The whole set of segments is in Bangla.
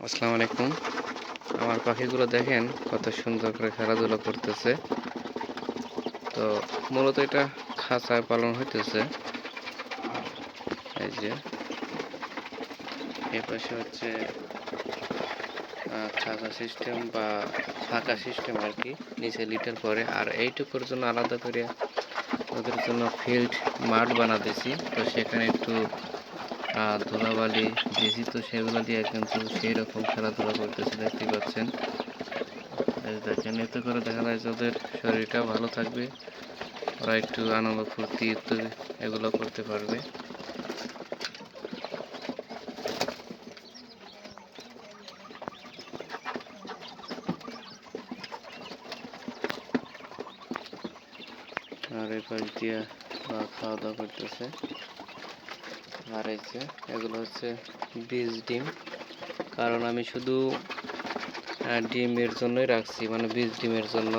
আসসালামু আলাইকুম। আমার পাখিগুলো দেখেন, কত সুন্দর করে খেলাধুলা করতেছে। তো মূলত এটা খাঁচায় পালন হইতেছে। এই যে। এই পাশে হচ্ছে খাঁচা সিস্টেম বা ফাঁকা সিস্টেম আর কি নিচে লিটার পরে। আর এইটুকুর জন্য আলাদা করে ওদের জন্য ফিল্ড মাঠ বানাতেছি। তো সেখানে একটু আহ, ধুলাবালি দিয়েছি তো সেগুলো দিয়ে কিন্তু সেই রকম খেলাধুলা করতেছে দেখতে পাচ্ছেন। দেখেন এতে করে দেখা যায় যে ওদের শরীরটা ভালো থাকবে ওরা একটু আনন্দ ফুর্তি ইত্যাদি এগুলো করতে পারবে। আর এই পাশ দিয়ে খাওয়া দাওয়া করতেছে। আর এগুলো হচ্ছে বীজ ডিম। কারণ আমি শুধু ডিমের জন্যই রাখছি মানে বীজ ডিমের জন্য।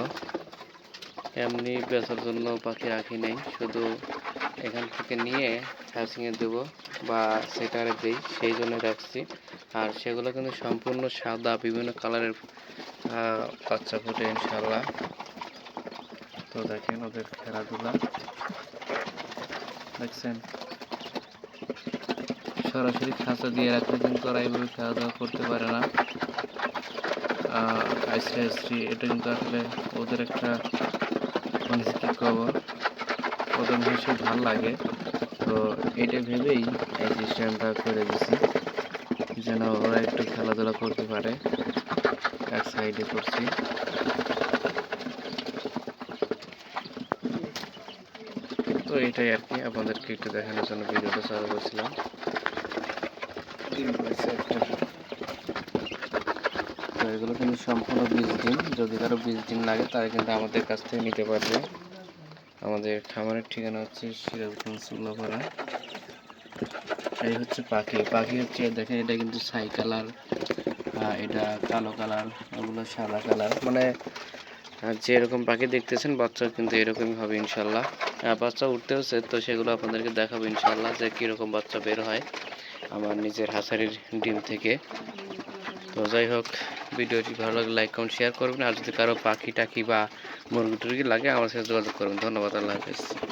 এমনি বেচার জন্য পাখি রাখি নাই, শুধু এখান থেকে নিয়ে হ্যাচিংয়ে দেবো বা সেটারে দিই, সেই জন্য রাখছি। আর সেগুলো কিন্তু সম্পূর্ণ সাদা, বিভিন্ন কালারের বাচ্চা ফুটে ইনশাল্লাহ তো দেখেন ওদের খেলাধুলা। দেখছেন? সরাসরি খাঁচা দিয়ে রাখলে কিন্তু ওরা এইভাবে খেলাধুলা করতে পারে না। আইসি আইসি এটা কিন্তু আসলে ওদের একটা মানে করব ওদের ভীষণ ভালো লাগে। তো এটা ভেবেই এই সিস্টেমটা করে দিছি, যেন ওরা একটু খেলাধুলা করতে পারে। এক সাইডে করছি। তো এটাই আর কি, আপনাদেরকে একটু দেখানোর জন্য ভিডিওটা চালু করছিলাম। তো এগুলো কিন্তু সম্পূর্ণ বীজ ডিম। যদি কারও বীজ ডিম লাগে, তারা কিন্তু আমাদের কাছ থেকে নিতে পারবে। আমাদের খামারের ঠিকানা হচ্ছে সিরাজগঞ্জ এই হচ্ছে পাখি। পাখি হচ্ছে, দেখেন, এটা কিন্তু ছাই কালার এটা কালো কালার, এগুলো সাদা কালার। মানে যেরকম পাখি দেখতেছেন বাচ্চা কিন্তু এরকমই হবে ইনশাল্লাহ। বাচ্চা উঠতে হচ্ছে তো সেগুলো আপনাদেরকে দেখাবো ইনশাল্লাহ যে কীরকম বাচ্চা বের হয়। আমার নিজের হাসারির ডিম থেকে। তো যাই হোক, ভিডিওটি ভালো লাগলে লাইক কমেন্ট শেয়ার করবেন। আর যদি কারও পাখি টাকি বা মুরগি টুরগি লাগে, আমার সাথে যোগাযোগ করবেন। ধন্যবাদ, আল্লাহ হাফেজ।